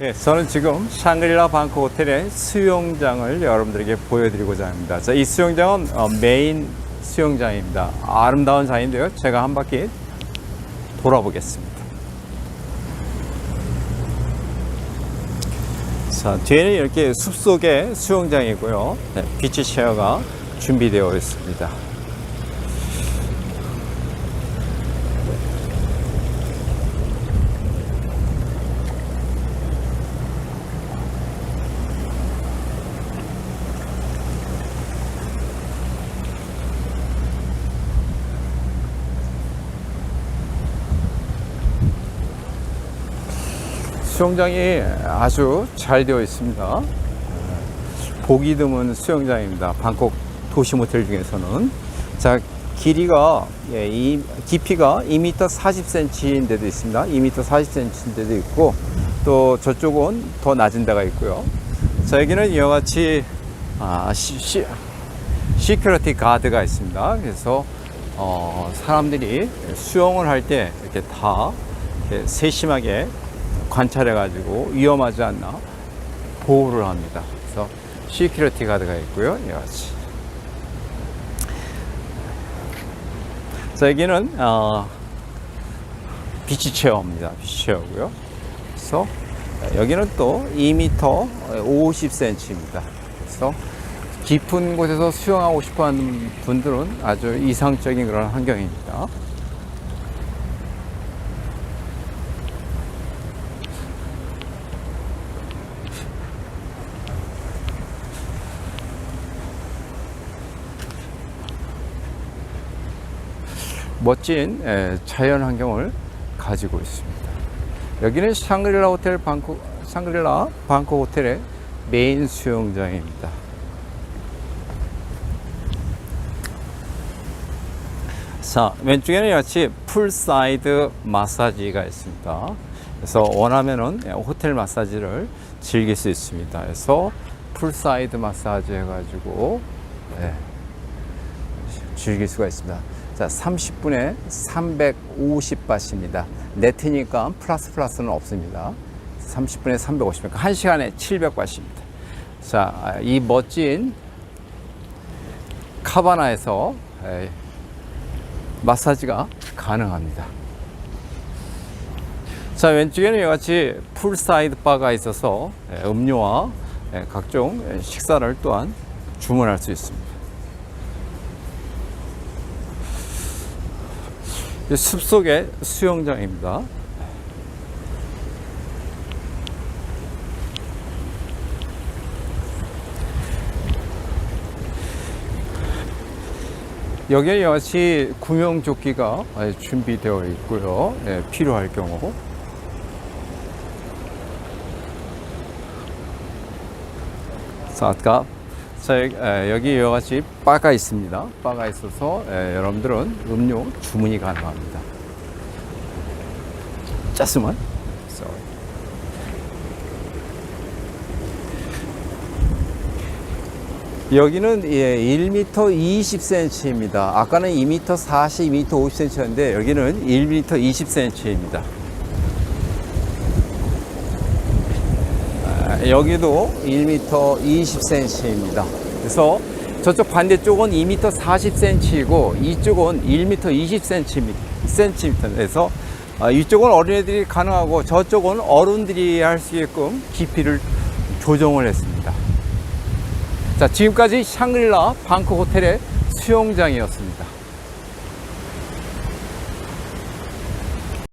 네, 저는 지금 샹그릴라 방콕 호텔의 수영장을 여러분들에게 보여드리고자 합니다. 자, 이 수영장은 어, 메인 수영장입니다. 아름다운 장인데요. 제가 한 바퀴 돌아보겠습니다. 자, 뒤에는 이렇게 숲속의 수영장이고요. 네, 비치 체어가 준비되어 있습니다. 수영장이 아주 잘 되어 있습니다. 보기 드문 수영장입니다. 방콕 도시 모텔 중에서는. 자, 길이가, 예, 이, 깊이가 2m 40cm인 데도 있습니다. 2m 40cm인 데도 있고, 또 저쪽은 더 낮은 데가 있고요. 자, 여기는 이와 같이, 아, 시, 시, 시큐리티 가드가 있습니다. 그래서, 어, 사람들이 수영을 할 때 이렇게 다 이렇게 세심하게 관찰해가지고 위험하지 않나 보호를 합니다. 그래서 시큐리티 가드가 있고요. 같이. 자, 여기는, 어, 비치 체어입니다. 비치 체어고요. 그래서 여기는 또 2m 50cm입니다. 그래서 깊은 곳에서 수영하고 싶어 하는 분들은 아주 이상적인 그런 환경입니다. 멋진 에, 자연 환경을 가지고 있습니다. 여기는 샹그릴라 호텔 방콕 샹그릴라 방콕 호텔의 메인 수영장입니다. 자, 왼쪽에는 같이 풀사이드 마사지가 있습니다. 그래서 원하면은 호텔 마사지를 즐길 수 있습니다. 그래서 풀사이드 마사지 해가지고 네, 즐길 수가 있습니다. 자, 30분에 350바트입니다. 네트니까 플러스 플러스는 없습니다. 30분에 350바트, 1시간에 700바트입니다. 자, 이 멋진 카바나에서 에, 마사지가 가능합니다. 자, 왼쪽에는 이와 같이 풀사이드 바가 있어서 에, 음료와 에, 각종 에, 식사를 또한 주문할 수 있습니다. 숲속의 수영장입니다. 여기에 역시 구명조끼가 준비되어 있고요. 네, 필요할 경우. 자, 아까 자, 여기, 이와 같이 바가 있습니다. 바가 있어서 에, 여러분들은 음료 주문이 가능합니다. Sorry. 여기는 예, 1m 20cm입니다. 아까는 2m 40, 2m 50cm였는데 여기는 1m 20cm입니다. 여기도 1m 20cm입니다. 그래서 저쪽 반대쪽은 2m 40cm이고 이쪽은 1m 20cm. 그래서 아, 이쪽은 어린애들이 가능하고 저쪽은 어른들이 할 수 있게끔 깊이를 조정을 했습니다. 자, 지금까지 샹글라 방콕 호텔의 수영장이었습니다.